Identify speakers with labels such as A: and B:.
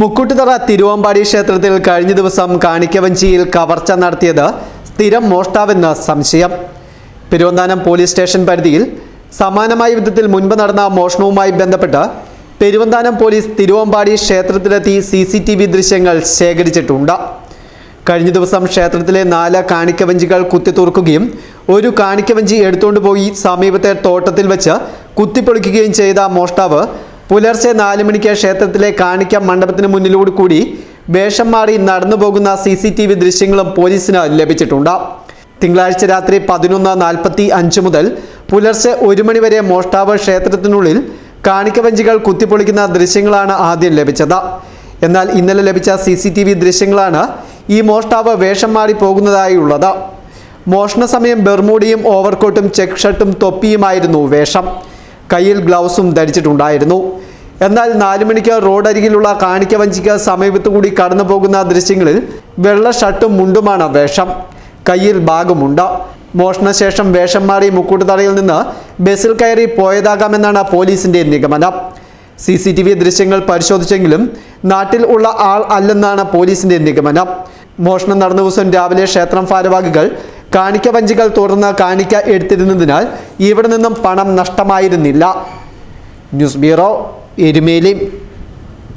A: മുക്കുട്ടുതറ തിരുവമ്പാടി ക്ഷേത്രത്തിൽ കഴിഞ്ഞ ദിവസം കാണിക്കവഞ്ചിയിൽ കവർച്ച നടത്തിയത് സ്ഥിരം മോഷ്ടാവെന്ന് സംശയം. പെരുവന്താനം പോലീസ് സ്റ്റേഷൻ പരിധിയിൽ സമാനമായ വിധത്തിൽ മുൻപ് നടന്ന മോഷണവുമായി ബന്ധപ്പെട്ട് പെരുവന്താനം പോലീസ് തിരുവമ്പാടി ക്ഷേത്രത്തിലെത്തി സി സി ടി വി ദൃശ്യങ്ങൾ ശേഖരിച്ചിട്ടുണ്ട്. കഴിഞ്ഞ ദിവസം ക്ഷേത്രത്തിലെ നാല് കാണിക്കവഞ്ചികൾ കുത്തിത്തൂർക്കുകയും ഒരു കാണിക്കവഞ്ചി എടുത്തുകൊണ്ടുപോയി സമീപത്തെ തോട്ടത്തിൽ വെച്ച് കുത്തിപ്പൊളിക്കുകയും ചെയ്ത മോഷ്ടാവ് പുലർച്ചെ നാല് മണിക്ക് ക്ഷേത്രത്തിലെ കാണിക്ക മണ്ഡപത്തിന് മുന്നിലൂടെ കൂടി വേഷം മാറി നടന്നു പോകുന്ന സി സി ടി വി ദൃശ്യങ്ങളും പോലീസിന് ലഭിച്ചിട്ടുണ്ട്. തിങ്കളാഴ്ച രാത്രി പതിനൊന്ന് നാൽപ്പത്തി അഞ്ച് മുതൽ പുലർച്ചെ ഒരു മണിവരെ മോഷ്ടാവ് ക്ഷേത്രത്തിനുള്ളിൽ കാണിക്കവഞ്ചികൾ കുത്തിപ്പൊളിക്കുന്ന ദൃശ്യങ്ങളാണ് ആദ്യം ലഭിച്ചത്. എന്നാൽ ഇന്നലെ ലഭിച്ച സി സി ടി വി ദൃശ്യങ്ങളാണ് ഈ മോഷ്ടാവ് വേഷം മാറി പോകുന്നതായുള്ളത്. മോഷണ സമയം ബെർമൂഡിയും ഓവർകോട്ടും ചെക്ക് ഷർട്ടും തൊപ്പിയുമായിരുന്നു വേഷം. കയ്യിൽ ഗ്ലൗസും ധരിച്ചിട്ടുണ്ടായിരുന്നു. എന്നാൽ നാലു മണിക്ക് റോഡരികിലുള്ള കാണിക്കവഞ്ചിക്ക് സമീപത്തുകൂടി കടന്നു പോകുന്ന ദൃശ്യങ്ങളിൽ വെള്ള ഷർട്ടും മുണ്ടുമാണ് വേഷം. കയ്യിൽ ബാഗുമുണ്ട്. മോഷണശേഷം വേഷം മാറി മുക്കൂട്ടുതറയിൽ നിന്ന് ബസ്സിൽ കയറി പോയതാകാമെന്നാണ് പോലീസിന്റെ നിഗമനം. സി സി ടി വി ദൃശ്യങ്ങൾ പരിശോധിച്ചെങ്കിലും നാട്ടിൽ ഉള്ള ആൾ അല്ലെന്നാണ് പോലീസിന്റെ നിഗമനം. മോഷണം നടന്ന ദിവസം രാവിലെ ക്ഷേത്രം ഭാരവാഹികൾ കാണിക്ക വഞ്ചികൾ തുടർന്ന് കാണിക്ക എടുത്തിരുന്നതിനാൽ ഇവിടെ നിന്നും പണം നഷ്ടമായിരുന്നില്ല. News bureau Erumeli.